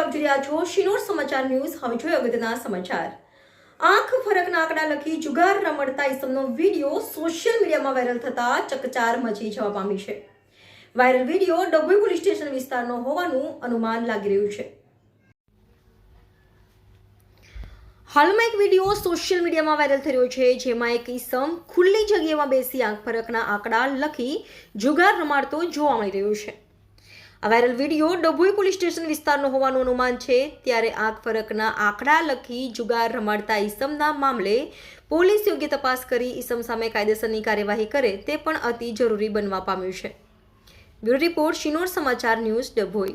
આપ જોઈ રહ્યા છો શિનોર સમાચાર ન્યૂઝ, હવે જોઈએ અગત્યના સમાચાર. આંખ ફરકના આંકડા લખી જુગાર રમડતા ઇસમનો વીડિયો સોશિયલ મીડિયામાં વાયરલ થતા ચકચાર મચી જવા પામી છે. Viral video Dabhoi police station વિસ્તારનો હોવાનું અનુમાન લાગી રહ્યું છે. હાલમાં એક વીડિયો સોશિયલ મીડિયામાં વાયરલ રહ્યો છે, જેમાં એક ઈસમ ખુલ્લી જગ્યામાં બેસી આંખ ફરકના આંકડા લખી જુગાર રમાડતો જોવા મળી રહ્યો છે. આ viral video Dabhoi police station વિસ્તારનો હોવાનું અનુમાન છે. ત્યારે આંખ ફરકના આંકડા લખી જુગાર રમાડતા ઈસમના મામલે પોલીસ યોગ્ય તપાસ કરી ઈસમ સામે કાયદેસરની કાર્યવાહી કરે તે પણ અતિ જરૂરી બનવા પામ્યું છે. બ્યુરો રિપોર્ટ શિનોર સમાચાર ન્યૂઝ ડભોઈ.